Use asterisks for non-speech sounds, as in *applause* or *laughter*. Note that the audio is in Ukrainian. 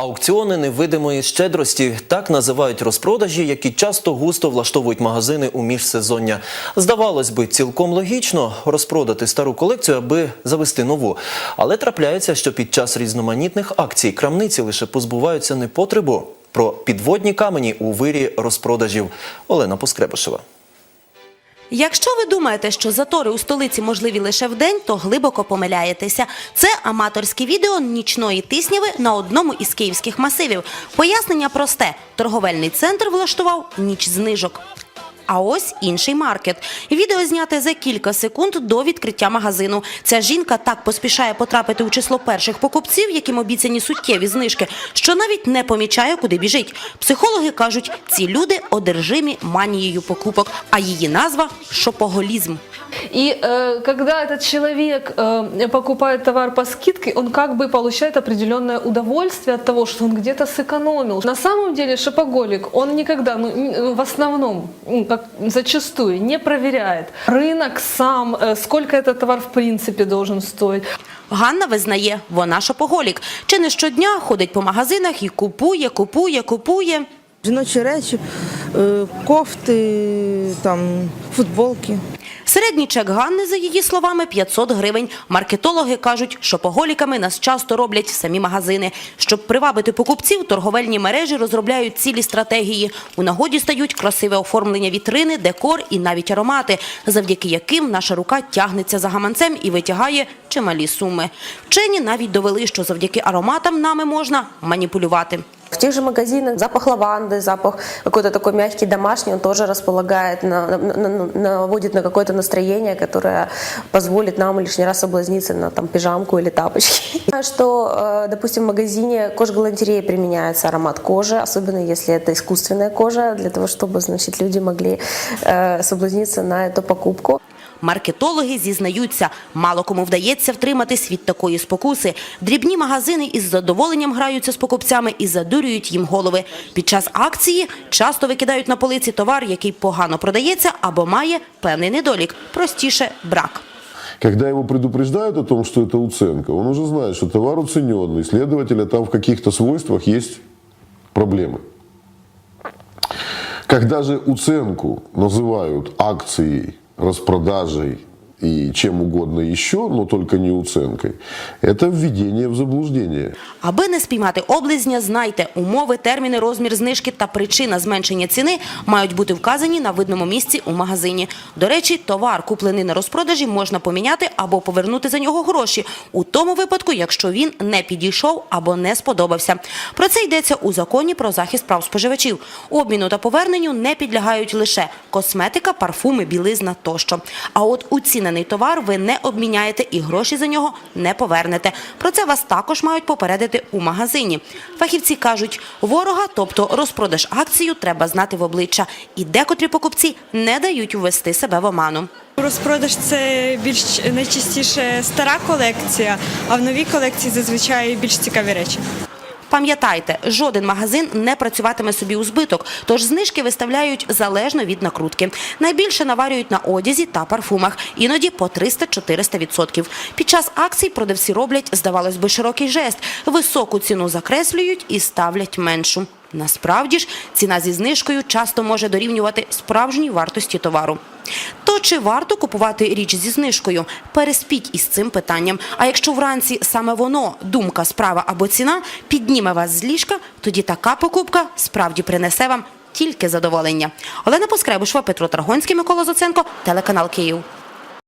Аукціони невидимої щедрості так називають розпродажі, які часто густо влаштовують магазини у міжсезоння. Здавалось би, цілком логічно розпродати стару колекцію, аби завести нову. Але трапляється, що під час різноманітних акцій крамниці лише позбуваються непотребу. Про підводні камені у вирі розпродажів Олена Поскребишева. Якщо ви думаєте, що затори у столиці можливі лише вдень, то глибоко помиляєтеся. Це аматорське відео нічної тисняви на одному із київських масивів. Пояснення просте: торговельний центр влаштував ніч знижок. А ось інший маркет. Відео зняте за кілька секунд до відкриття магазину. Ця жінка так поспішає потрапити у число перших покупців, яким обіцяні суттєві знижки, що навіть не помічає, куди біжить. Психологи кажуть, ці люди одержимі манією покупок, а її назва шопоголізм. И э, когда этот человек э, покупает товар по скидке, он как бы получает определенное удовольствие от того, что он где-то сэкономил. На самом деле шопоголик, он никогда, ну, н- в основном, ну, как зачастую, не проверяет рынок сам, э, сколько этот товар в принципе должен стоить. Ганна визнає, вона шопоголік. Чи не щодня ходить по магазинах і купує, купує, купує. Жіночі речі, е, кофти, там, футболки. Середній чек Ганни, за її словами, 500 гривень. Маркетологи кажуть, шопоголіками нас часто роблять самі магазини. Щоб привабити покупців, торговельні мережі розробляють цілі стратегії. У нагоді стають красиве оформлення вітрини, декор і навіть аромати, завдяки яким наша рука тягнеться за гаманцем і витягає чималі суми. Вчені навіть довели, що завдяки ароматам нами можна маніпулювати. В тех же магазинах запах лаванды, запах какой-то такой мягкий домашний, он тоже располагает, на, на- на- наводит на какое-то настроение, которое позволит нам лишний раз соблазниться на там, пижамку или тапочки. *laughs* Знаю, Что, э, допустим, в магазине кожгалантереи применяется аромат кожи, особенно если это искусственная кожа, для того, чтобы значит, люди могли э, соблазниться на эту покупку. Маркетологи зізнаються, мало кому вдається втриматись від такої спокуси. Дрібні магазини із задоволенням граються з покупцями і задурюють їм голови. Під час акції часто викидають на полиці товар, який погано продається або має певний недолік. Простіше брак. Когда его предупреждают о том, что это уценка, он уже знает, что товар уцененный, следовательно, там в каких-то свойствах есть проблемы. Когда же уценку называют акцией, распродажей и чем угодно еще, но только не уценкой, это введение в заблуждение. Аби не спіймати облизня, знайте, умови, терміни, розмір знижки та причина зменшення ціни мають бути вказані на видному місці у магазині. До речі, товар, куплений на розпродажі, можна поміняти або повернути за нього гроші у тому випадку, якщо він не підійшов або не сподобався. Про це йдеться у законі про захист прав споживачів. Обміну та поверненню не підлягають лише косметика, парфуми, білизна тощо. А от уцінений товар ви не обміняєте і гроші за нього не повернете. Про це вас також мають попередити у магазині. Фахівці кажуть, ворога, тобто розпродаж акцію, треба знати в обличчя. І декотрі покупці не дають ввести себе в оману. Розпродаж це більш найчастіше стара колекція, а в новій колекції зазвичай більш цікаві речі. Пам'ятайте, жоден магазин не працюватиме собі у збиток, тож знижки виставляють залежно від накрутки. Найбільше наварюють на одязі та парфумах, іноді по 300-400%. Під час акцій продавці роблять, здавалось би, широкий жест. Високу ціну закреслюють і ставлять меншу. Насправді ж, ціна зі знижкою часто може дорівнювати справжній вартості товару. То чи варто купувати річ зі знижкою? Переспіть із цим питанням. А якщо вранці саме воно, думка, справа або ціна, підніме вас з ліжка, тоді така покупка справді принесе вам тільки задоволення. Олена Поскребушва, Петро Таргонський, Микола Зоценко, телеканал Київ.